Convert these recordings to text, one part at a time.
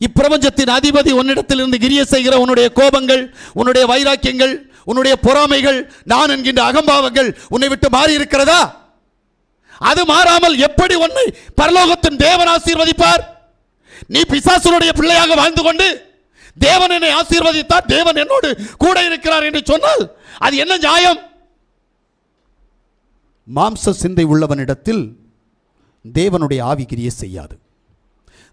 இப்பிரபஞ்சத்தின் அதிபதி உன்னிடத்தில் இருந்து கிரிய செய்கிற உன்னுடைய கோபங்கள் உன்னுடைய வைராக்கியங்கள் உன்னுடைய பொறாமைகள் நான் என்கின்ற அகம்பாவங்கள் உன்னை விட்டு மாறி இருக்கிறதா அது மாறாமல் எப்படி உன்னை பரலோகத்தின் தேவன் ஆசீர்வதிப்பார்? நீ பிசாசுடைய பிள்ளையாக வாழ்ந்து கொண்டு தேவன் என்னை ஆசீர்வதித்தார் தேவன் என்னோடு கூட இருக்கிறார் என்று சொன்னால் அது என்ன நியாயம்? மாம்ச சிந்தை உள்ளவனிடத்தில் தேவனுடைய ஆவிகிரியை செய்யாது.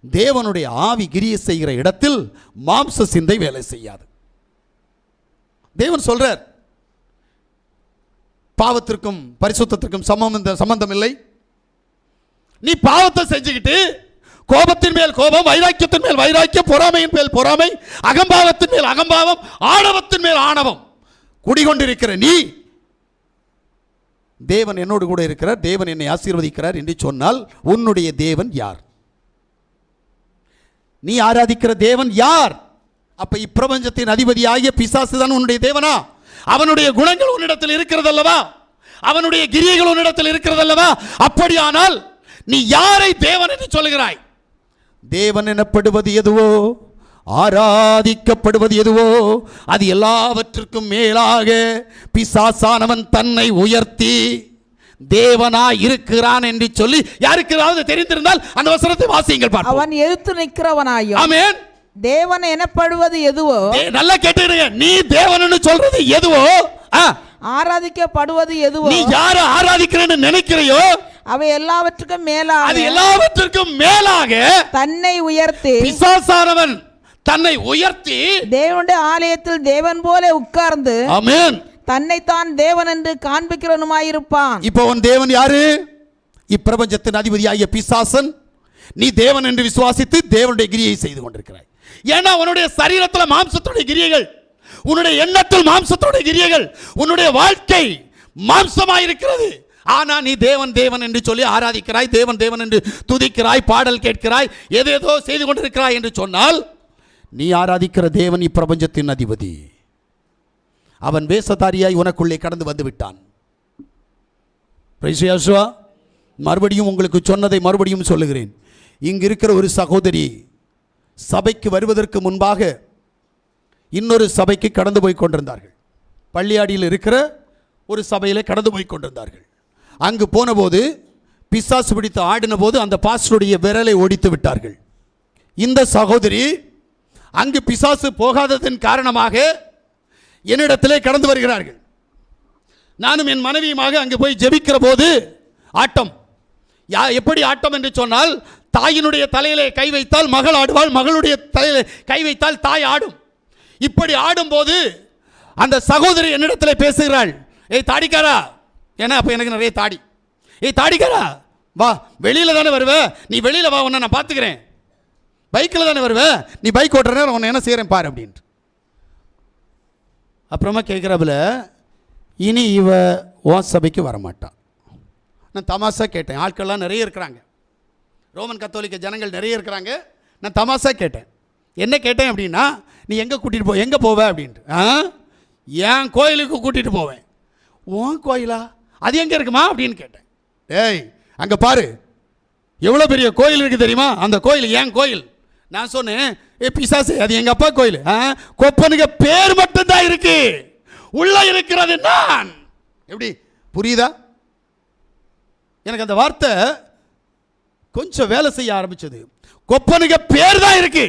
தேவனுடைய ஆவி கிரிய செய்கிற இடத்தில் மாம்ச சிந்தை வேலை செய்யாது. தேவன் சொல்றார் பாவத்திற்கும் பரிசுத்தத்திற்கும் சம்பந்த சம்பந்தம் இல்லை. நீ பாவத்தை செஞ்சுக்கிட்டு கோபத்தின் மேல் கோபம் வைராக்கியத்தின் மேல் வைராக்கியம் பொறாமையின் மேல் பொறாமை அகம்பாவத்தின் மேல் அகம்பாவம் ஆணவத்தின் மேல் ஆணவம் குடிகொண்டிருக்கிற நீ தேவன் என்னோடு கூட இருக்கிறார் தேவன் என்னை ஆசீர்வதிக்கிறார் என்று சொன்னால் உன்னுடைய தேவன் யார்? நீ ஆராதிக்கிற தேவன் யார்? அப்ப இப்பிரபஞ்சத்தின் அதிபதியாகிய பிசாசு தான் உன்னுடைய தேவனா? அவனுடைய குணங்கள் உன்னிடத்தில் இருக்கிறது அல்லவா அவனுடைய கிரியைகள் உன்னிடத்தில் இருக்கிறது அல்லவா அப்படியானால் நீ யாரை தேவன் என்று சொல்கிறாய் தேவன் எனப்படுவது எதுவோ? ஆராதிக்கப்படுவது எதுவோ? அது எல்லாவற்றுக்கும் மேலாக பிசாசானவன் தன்னை உயர்த்தி தேவனா இருக்கிறான் என்று சொல்லி யாருக்காவது தெரிந்திருந்தால் அந்த வசனத்தை வாசியுங்கள் அவன் எதிர்த்து நிற்கிறவனாயும் ஆமென். தேவன் எனப்படுவது எதுவோ நல்லா கேட்டுடுங்க நீ தேவன்னு சொல்றது எதுவோ? ஆ, ஆராதிக்கப்படுவது எதுவோ? நீ யார ஆராதிக்கிறேன்னு நினைக்கிறையோ? அவை எல்லாவற்றுக்கும் அது மேலாக எல்லாவற்றிற்கும் மேலாக தன்னை உயர்த்தி பிசாசானவன் தன்னை உயர்த்தி தேவனுடைய ஆலயத்தில் தேவன் போல உட்கார்ந்து ஆமென். தன்னைத்தான் தேவன் என்று காண்பிக்கிறவனுமாயிருப்பான். இப்போ உன் தேவன் யாரு? இப்பிரபஞ்சத்தின் அதிபதியாகிய பிசாசன். நீ தேவன் என்று விசுவாசித்து தேவனுடைய கிரியை செய்து கொண்டிருக்கிறாய். ஏன்னா உன்னுடைய சரீரத்தில் மாம்சத்துடைய கிரியைகள். உன்னுடைய எண்ணத்தில் மாம்சத்துடைய கிரியைகள். உன்னுடைய வாழ்க்கை மாம்சமாயிருக்கிறது. ஆனா நீ தேவன் தேவன் என்று சொல்லி ஆராதிக்கிறாய் தேவன் தேவன் என்று துதிக்கிறாய் பாடல் கேட்கிறாய் எதேதோ செய்து கொண்டிருக்கிறாய் என்று சொன்னால் நீ ஆராதிக்கிற தேவன் இப்பிரபஞ்சத்தின் அதிபதி. அவன் வேஷதாரியாய் உனக்குள்ளே கடந்து வந்து விட்டான் மறுபடியும் உங்களுக்கு சொன்னதை மறுபடியும் சொல்லுகிறேன். இங்கு இருக்கிற ஒரு சகோதரி சபைக்கு வருவதற்கு முன்பாக இன்னொரு சபைக்கு கடந்து போய் கொண்டிருந்தார்கள். பள்ளியாடியில் இருக்கிற ஒரு சபையில் கடந்து போய் கொண்டிருந்தார்கள். அங்கு போனபோது பிசாசு பிடித்து ஆடின போது அந்த பாஸ்டருடைய விரலை ஒடித்து விட்டார்கள். இந்த சகோதரி அங்கு பிசாசு போகாததன் காரணமாக என்னிடத்திலே கடந்து வருகிறார்கள். நானும் என் மனைவியுமாக அங்கே போய் ஜெபிக்கிற போது ஆட்டம். யா எப்படி ஆட்டம் என்று சொன்னால் தாயினுடைய தலையிலே கை வைத்தால் மகள் ஆடுவாள் மகளுடைய தலையிலே கை வைத்தால் தாய் ஆடும். இப்படி ஆடும்போது அந்த சகோதரி என்னிடத்தில் பேசுகிறாள் ஏய் தாடிக்காரா! ஏன்னா அப்போ எனக்கு நிறைய தாடி. ஏய் தாடிக்காரா வா வெளியில் தானே வருவ? நீ வெளியில் வா உன்னை நான் பார்த்துக்கிறேன். பைக்கில் தானே வருவ? நீ பைக் ஓட்டுற உன்னை என்ன செய்கிறேன் பாரு அப்படின்ட்டு. அப்புறமா கேட்குறப்புல இனி இவ உன் சபைக்கு வரமாட்டான் நான் தமாஷாக கேட்டேன். ஆட்கள்லாம் நிறைய இருக்கிறாங்க. ரோமன் கத்தோலிக்க ஜனங்கள் நிறைய இருக்கிறாங்க. நான் தமாஷாக கேட்டேன். என்ன கேட்டேன் அப்படின்னா நீ எங்கே கூட்டிகிட்டு போ எங்கே போவ? அப்படின்ட்டு. ஆ? என் கோயிலுக்கு கூட்டிகிட்டு போவேன். உன் கோயிலா? அது எங்கே இருக்குமா? அப்படின்னு கேட்டேன். டேய் அங்கே பாரு. எவ்வளோ பெரிய கோயில் இருக்குது தெரியுமா? அந்த கோயில் ஏன் கோயில். நான் சொன்னேன் ஏ பிசாசு அது எங்கள் அப்பா கோயில் கொப்பனுக்கு பேர் மட்டும்தான் இருக்கு. உள்ள இருக்கிறது நான். எப்படி? புரியுதா? எனக்கு அந்த வார்த்தை கொஞ்சம் வேலை செய்ய ஆரம்பிச்சது. கொப்பனுக்கு பேர் தான் இருக்கு.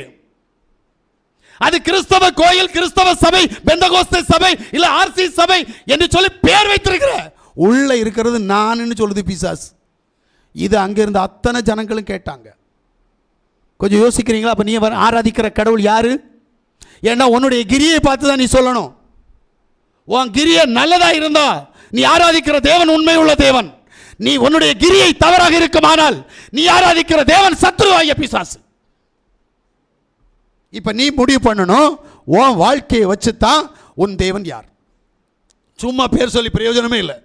அது கிறிஸ்தவ கோயில் கிறிஸ்தவ சபை பெந்தகோஸ்த சபை இல்ல ஆர்சி சபை என்று சொல்லி பேர் வைத்திருக்கிற. உள்ள இருக்கிறது நான் சொல்லுது பிசாஸ் இது அங்கிருந்து அத்தனை ஜனங்களும் கேட்டாங்க. கொஞ்சம் யோசிக்கிறீங்களா? அப்போ நீ வர- ஆராதிக்கிற கடவுள் யார்? ஏன்னா உன்னுடைய கிரியை பார்த்து தான் நீ சொல்லணும். உன் கிரிய நல்லதாக இருந்தா நீ ஆராதிக்கிற தேவன் உண்மை உள்ள தேவன். நீ உன்னுடைய கிரியை தவறாக இருக்குமானால் நீ ஆராதிக்கிற தேவன் சத்ருவாய பிசாசு. இப்போ நீ முடிவு பண்ணணும் உன் வாழ்க்கையை வச்சு தான் உன் தேவன் யார். சும்மா பேர் சொல்லி பிரயோஜனமே இல்லை.